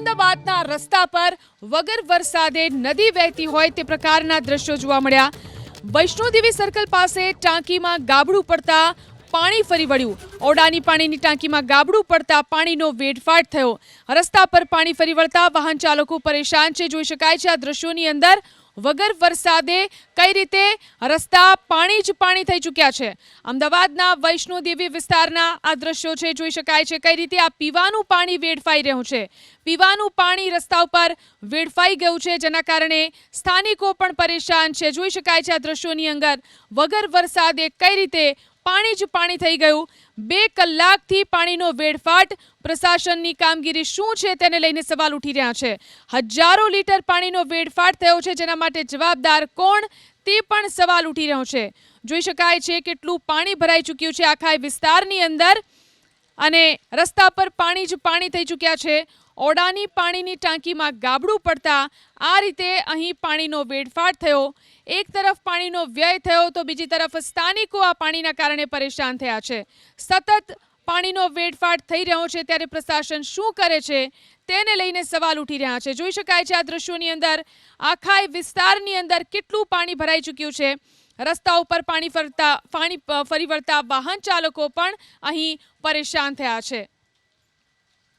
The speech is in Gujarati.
અમદાવાદના રસ્તા પર વગર વરસાદે નદી વહેતી હોય તે પ્રકારના દ્રશ્યો જોવા મળ્યા. વૈષ્ણોદેવી સર્કલ પાસે ટાંકીમાં ગાબડું પડતા પાણી ફરી વળ્યું. ઓડાની પાણીની ટાંકીમાં ગાબડું પડતા પાણીનો વેડફાટ થયો. રસ્તા પર પાણી ફરી વળતા વાહન ચાલકો પરેશાન છે. જોઈ શકાય છે આ દ્રશ્યોની અંદર વગર વરસાદે કઈ રીતે રસ્તા પાણી જ પાણી થઈ ચૂક્યા છે. અમદાવાદના વૈષ્ણોદેવી વિસ્તારના આ દ્રશ્યો છે, જોઈ શકાય છે કઈ રીતે આ પીવાનું પાણી વેડફાઈ રહ્યું છે. પીવાનું પાણી રસ્તા ઉપર વેડફાઈ ગયું છે, જેના કારણે સ્થાનિકો પણ પરેશાન છે. જોઈ શકાય છે આ દ્રશ્યોની અંદર વગર વરસાદે કઈ રીતે પાણી જ પાણી થઈ ગયું. બે કલાકથી પાણીનો વેડફાટ. પ્રશાસનની કામગીરી શું છે તેને લઈને સવાલ ઉઠી રહ્યા છે. હજારો લીટર પાણીનો વેડફાટ થયો છે, જેના માટે જવાબદાર કોણ તે પણ સવાલ ઉઠી રહ્યો છે. જોઈ શકાય છે કેટલું પાણી ભરાઈ ચૂક્યું છે આખા વિસ્તારની અંદર. અને રસ્તા પર પાણી જ પાણી થઈ ચૂક્યા છે. ઓડાની પાણીની ટાંકીમાં ગાબડું પડતા આ રીતે અહીં પાણીનો વેડફાટ થયો. એક તરફ પાણીનો વ્યય થયો તો બીજી તરફ સ્થાનિકો આ પાણીના કારણે પરેશાન થયા છે. સતત પાણીનો વેડફાટ થઈ રહ્યો છે ત્યારે પ્રશાસન શું કરે છે તેને લઈને સવાલ ઉઠી રહ્યા છે. જોઈ શકાય છે આ દ્રશ્યોની અંદર આખા વિસ્તારની અંદર કેટલું પાણી ભરાઈ ચૂક્યું છે. રસ્તા ઉપર પાણી ફરતા પાણી ફરી વળતા વાહન ચાલકો પણ અહીં પરેશાન થયા છે.